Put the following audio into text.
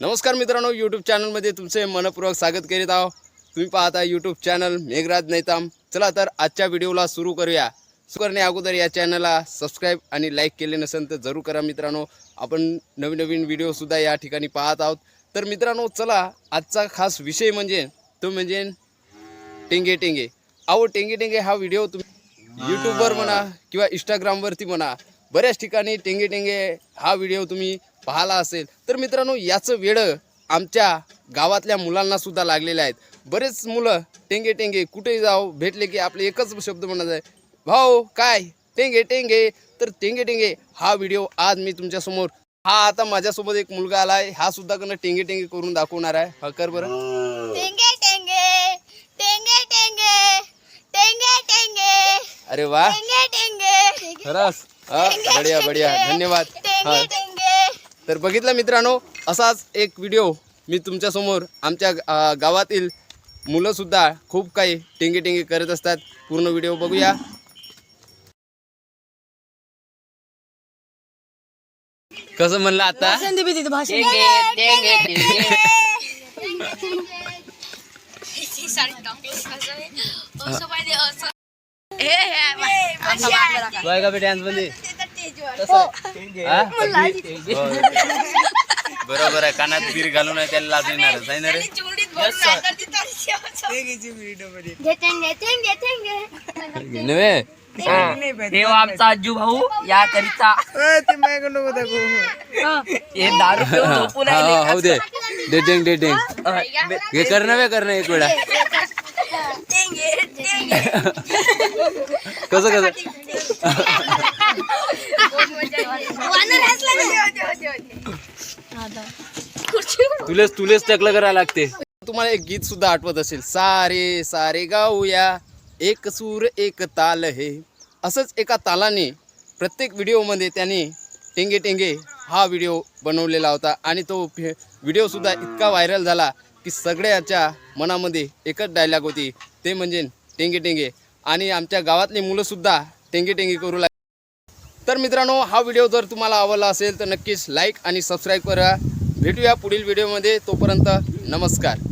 नमस्कार मित्रांनो यूट्यूब चॅनलमध्ये तुमचे मनपूर्वक स्वागत करीत आहो तुम्ही पाहता यूट्यूब चॅनल मेघराज नैताम. चला तर आजच्या व्हिडिओला सुरू करूया. सुरू करण्या अगोदर या चॅनलला सबस्क्राईब आणि लाईक केले नसेल तर जरूर करा मित्रांनो. आपण नवीन नवीन व्हिडिओसुद्धा या ठिकाणी पाहत आहोत. तर मित्रांनो चला आजचा खास विषय म्हणजे तो म्हणजे टेंगे टेंगे. अहो टेंगे टेंगे हा व्हिडिओ तुम्ही यूट्यूबवर म्हणा किंवा इंस्टाग्रामवरती म्हणा बऱ्याच ठिकाणी टेंगे टेंगे हा व्हिडिओ तुम्ही पाहिला असेल तर मित्रांनो याचं वेळं आमच्या गावातल्या मुलांना सुद्धा लागलेलं आहेत. बरेच मुलं टेंगे टेंगे कुठेही जाऊ भेटले की आपले एकच शब्द म्हणत आहे भाऊ काय? टेंगे टेंगे तर टेंगे टेंगे हा व्हिडिओ आज मी तुमच्यासमोर हा आता माझ्यासोबत एक मुलगा आला आहे हा सुद्धा कडनं टेंगे टेंगे करून दाखवणार आहे. हा कर बरं. टेंगे टेंगे टेंगे टेंगे टेंगे टेंगे अरे वा टेंगे टेंगे खरंच. हा बढिया बढिया. धन्यवाद. हा. तर बघितलं मित्रांनो असाच एक व्हिडिओ मी तुमच्यासमोर आमच्या गावातील मुलंसुद्धा खूप काही टेंगे टेंगे करत असतात पूर्ण व्हिडिओ बघूया कसं म्हणलं आता का डान्समध्ये बरोबर आहे. कानात बीर घालून आहे त्याला लाज येणारच आहे ना रे? नव्हे? देव आमचा अज्जू भाऊ या करिता हे. दारू पिऊन झोपून हा, राहिले. हा, हो दे. डेटिंग डेटिंग हे. कर नव्हे कर एक वेळा. कसं कसं? तुलेच तुलेच टकलं करायला लागते. तुम्हाला एक गीत सुद्धा आठवत असेल. सारे सारे गाऊया एक सूर एक ताल हे. असंच एका तालाने प्रत्येक व्हिडिओमध्ये त्याने टेंगे टेंगे हा व्हिडिओ बनवलेला होता. आणि तो व्हिडिओसुद्धा इतका व्हायरल झाला की सगळ्याच्या मनामध्ये एकच डायलॉग होती. ते म्हणजे टेंगे टेंगे आणि आमच्या गावातली मुलंसुद्धा टेंगे टेंगे करू लागली. तर मित्रांनो हा व्हिडिओ जर तुम्हाला आवडला असेल तर नक्कीच लाईक आणि सबस्क्राईब करा. भेटूया पुढील व्हिडिओमध्ये. तोपर्यंत नमस्कार.